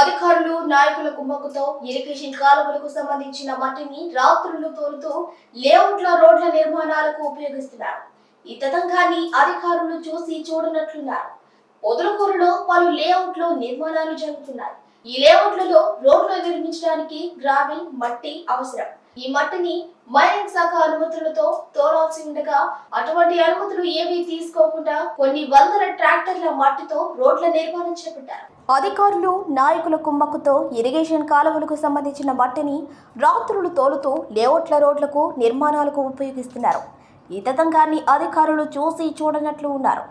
అధికారులు నాయకుల కుమ్మకుతో ఇరిగేషన్ కాలువలకు సంబంధించిన మట్టిని రాత్రులు తోలుతూ లేఅవుట్ల రోడ్ల నిర్మాణాలకు ఉపయోగిస్తున్నారు. ఈ తతంగాన్ని అధికారులు చూసి చూడనట్లున్నారు. పొదలకూరులో పలు లేఅవుట్లో నిర్మాణాలు జరుగుతున్నాయి. ఈ లేఅవుట్లలో రోడ్లు నిర్మించడానికి గ్రావెల్ మట్టి అవసరం. ఈ మట్టిని మైనింగ్ శాఖ అనుమతులతో తోలాల్సి ఉండగా అటువంటి అనుమతులు ఏవీ తీసుకోకుండా కొన్ని వందల ట్రాక్టర్ల మట్టితో రోడ్ల నిర్మాణం చేపట్టారు. అధికారులు నాయకుల కుంభకుతో ఇరిగేషన్ కాలువలకు సంబంధించిన మట్టిని రాత్రులు తోలుతూ లేఅవుట్ల రోడ్లకు నిర్మాణాలకు ఉపయోగిస్తున్నారు. ఈ తతంగాన్ని అధికారులు చూసి చూడనట్లు ఉన్నారు.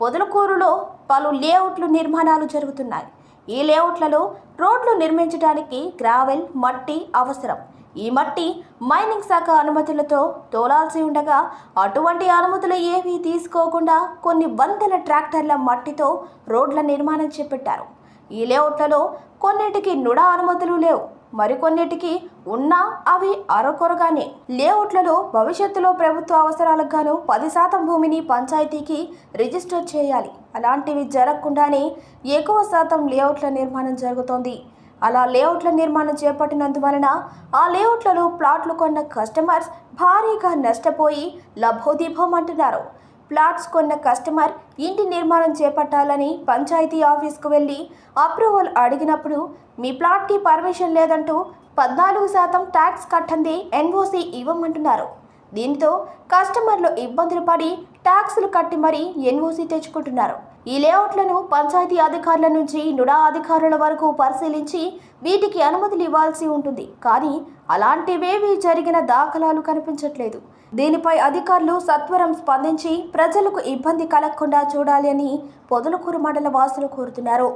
పొదలకూరులో పలు లేఅవుట్లు నిర్మాణాలు జరుగుతున్నాయి. ఈ లేఅవుట్లలో రోడ్లు నిర్మించడానికి గ్రావెల్ మట్టి అవసరం. ఈ మట్టి మైనింగ్ శాఖ అనుమతులతో తోలాల్సి ఉండగా అటువంటి అనుమతులు ఏవీ తీసుకోకుండా కొన్ని వందల ట్రాక్టర్ల మట్టితో రోడ్ల నిర్మాణం చేపట్టారు. ఈ లేఅవుట్లలో కొన్నిటికి నుడా అనుమతులు లేవు మరికొన్నిటికి ఉన్నా అవి అరకొరగానే. లేఅవుట్లలో భవిష్యత్తులో ప్రభుత్వ అవసరాలకు గాను పది శాతం భూమిని పంచాయతీకి రిజిస్టర్ చేయాలి. అలాంటివి జరగకుండానే ఎక్కువ శాతం లేఅవుట్ల నిర్మాణం జరుగుతోంది. అలా లేఅవుట్ల నిర్మాణం చేపట్టినందువలన ఆ లేఅవుట్లలో ప్లాట్లు కొన్న కస్టమర్స్ భారీగా నష్టపోయి లభోదీపం అంటున్నారు. ప్లాట్స్ కొన్న కస్టమర్ ఇంటి నిర్మాణం చేపట్టాలని పంచాయతీ ఆఫీస్కు వెళ్ళి అప్రూవల్ అడిగినప్పుడు మీ ప్లాట్కి పర్మిషన్ లేదంటూ పద్నాలుగు శాతం ట్యాక్స్ కట్టంది ఎన్ఓసి ఇవ్వమంటున్నారు. దీంతో కస్టమర్లు ఇబ్బందులు పడి ట్యాక్సులు కట్టి మరీ ఎన్ఓసి తెచ్చుకుంటున్నారు. ఈ లేఅవుట్లను పంచాయతీ అధికారుల నుంచి నుడా అధికారుల వరకు పరిశీలించి వీటికి అనుమతులు ఇవ్వాల్సి ఉంటుంది. కానీ అలాంటివేవీ జరిగిన దాఖలాలు కనిపించట్లేదు. దీనిపై అధికారులు సత్వరం స్పందించి ప్రజలకు ఇబ్బంది కలగకుండా చూడాలి అని పొదలకూరు మండల వాసులు కోరుతున్నారు.